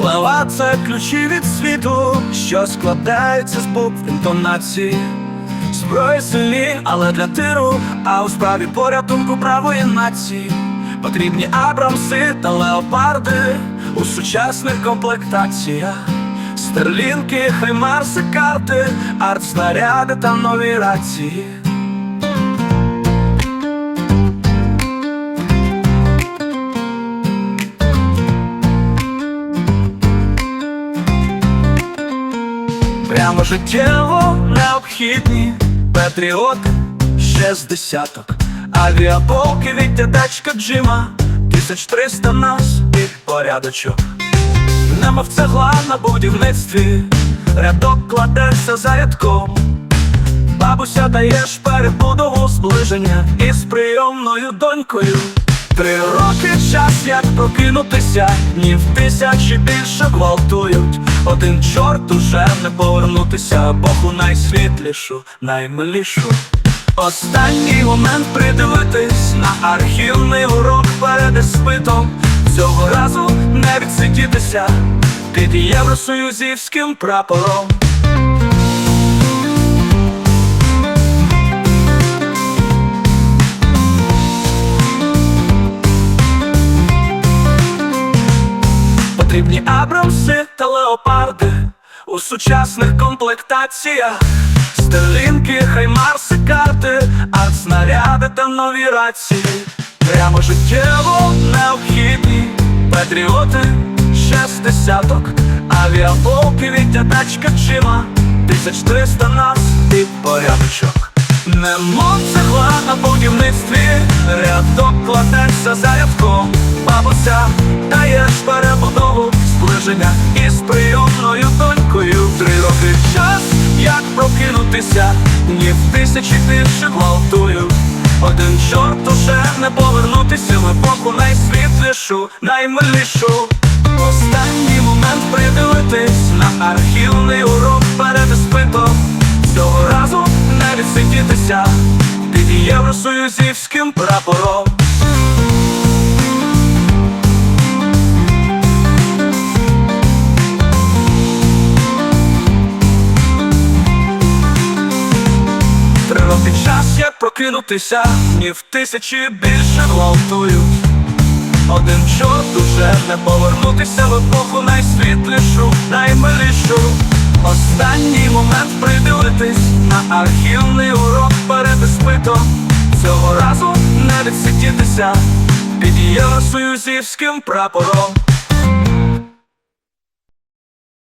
Слова це ключі від світу, що складаються з букв інтонації. Зброї сильні, але для тиру, а у справі порятунку правої нації. Потрібні абрамси та леопарди у сучасних комплектаціях. Стерлінки, хаймарси, карти, артснаряди та нові рації. Прямо життєво необхідні. Патріоти ще з десяток. Авіаполки від тачка Джима. Тисяч триста нас і порядочок. Немов цегла на будівництві. Рядок кладешся за рядком. Бабуся даєш перебудову зближення із прийомною донькою. Три роки час, як прокинутися, днів тисячі більше гвалтують. Один чорт уже не повернутися, Богу найсвітлішу, наймилішу. Останній момент придивитись на архівний урок перед іспитом. Цього разу не відсидітися під євросоюзівським прапором. Потрібні абрамси та леопарди у сучасних комплектаціях. Стерлінки, хаймарси, карти, артснаряди та нові рації. Прямо життєво необхідні патріоти, шесть десяток, авіаполки від тачка Джима, тисяч триста нас і порядочок. Немов цегла на будівництві, рядок кладешся за рядком, бабуся даєш перебудову зближення із прийомною донькою. Три роки час, як прокинутися, ні в тисячі більше гвалтують. Один чорт уже не повернутися в епоху найсвітлішу, наймилішу. Останній момент придивитись на архівний урок перед іспитом. Цього разу не відсидітися під євросоюзівським прапором. Як прокинутися, ні в тисячі більше гвалтують. Один чорт уже не повернутися в епоху найсвітлішу, наймилішу. Останній момент придивитись на архівний урок перед іспитом. Цього разу не відсидітися під євросоюзівським прапором.